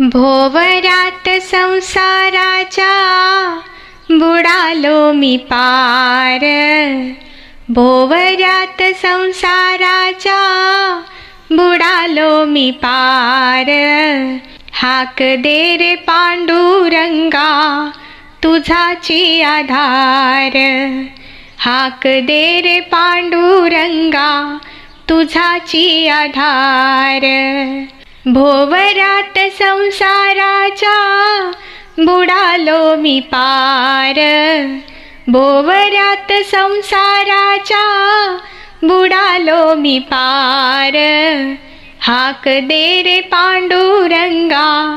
भोवरात संसाराच्या बुडालो मी पार. भोवरात संसाराच्या बुडालो मी पार. हाक दे रे पांडुरंगा तुझाची आधार. हाक दे रे पांडुरंगा तुझाची आधार. भोवरात संसाराच्या बुडालो मी पार. भोवरात संसाराच्या बुडालो मी पार. हाक दे रे पांडुरंगा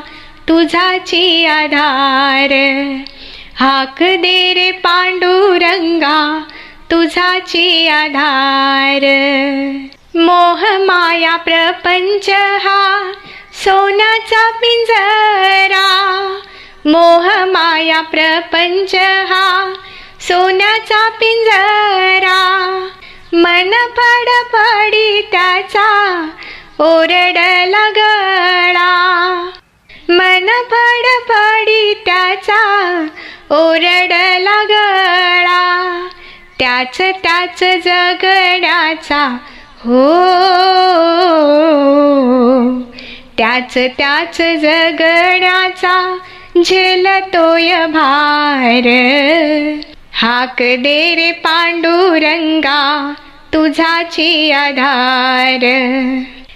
तुझाची आधार. हाक दे रे पांडुरंगा तुझाची आधार. मोह माया प्रपंच हा सोन्याचा पिंजरा. मोह माया प्रपंच हा सोन्याचा पिंजरा. मन फडफडी त्याचा ओरडला गळा मन फडफडी त्याचा ओरडला गळा त्याच त्याच जगण्याचा हो. त्याच त्याच जगण्याचा झेलतोय भार. हाक दे रे पांडुरंगा तुझाची आधार.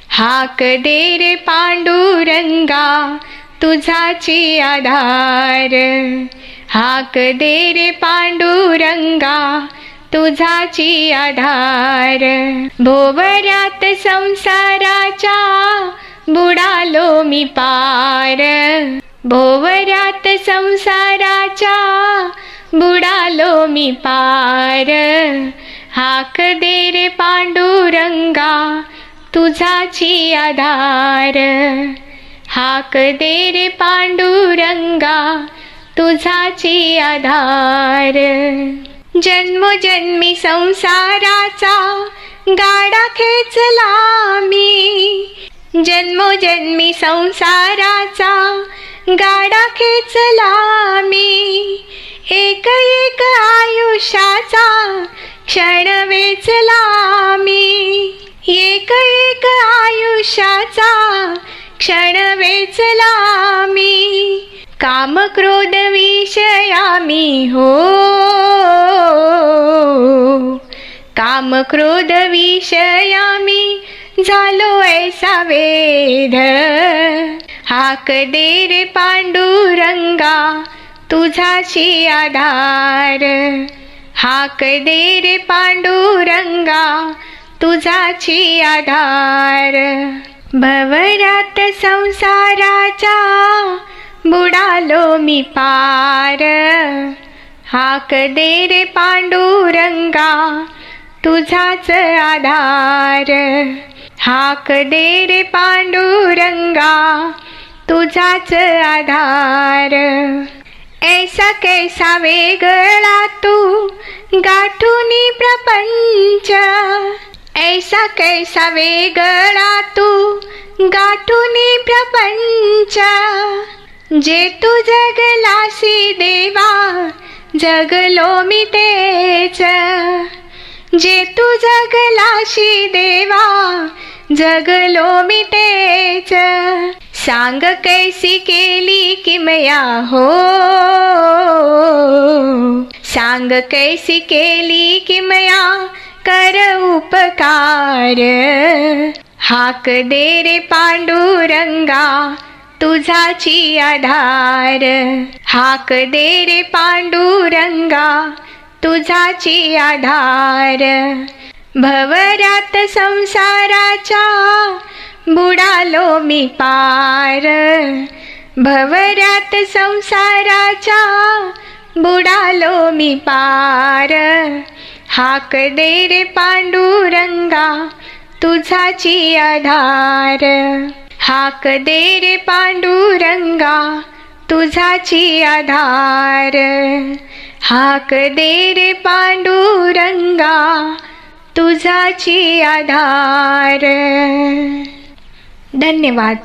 हाक दे रे पांडुरंगा तुझाची आधार. हाक दे रे पांडुरंगा तुझाची आधार. भोवऱ्यात संसाराच्या बुडालो मी पार. भोवऱ्यात संसाराच्या बुडालो मी पार. हाक दे रे पांडुरंगा तुझाची आधार. हाक दे रे पांडुरंगा तुझाची आधार. जन्मोजन्मी संसाराचा गाडा खेचला मी. जन्मोजन्मी संसाराचा गाडा खेचला मी. एक एक आयुष्याचा क्षण वेचला मी. एक एक आयुष्याचा क्षण वेचला मी. काम क्रोध विषया मी हो. काम क्रोध विषया मी झालो ऐसा वेध. हाक दे रे पांडुरंगा तुझाशी आधार. हाक दे रे पांडुरंगा तुझाची आधार. भवरात संसाराचा बुडालो मी पार. हाक दे रे पांडुरंगा तुझाच आधार. हाक दे रे पांडुरंगा तुझाच आधार. ऐसा कैसा वेगळा तू गाठुनी प्रपंच. ऐसा कैसा वेगळा तू गाठुनी प्रपंच. जे तू जगलासी देवा जगलो मी तेच. जे तू जगलाशी देवा जगलो मी तेच. सांग कैसी केली किमया हो? सांग कैसी केली किमया कर उपकार. हाक दे रे पांडुरंगा तुझाची आधार. हाक दे रे पांडुरंगा तुझाची आधार. भवरात संसाराच्या बुडालो मी पार. भवरात संसाराच्या बुडालो मी पार. हाक दे रे पांडुरंगा तुझाची आधार. हाक दे रे पांडुरंगा तुझाची आधार. हाक दे रे पांडुरंगा तुझाची आधार. धन्यवाद.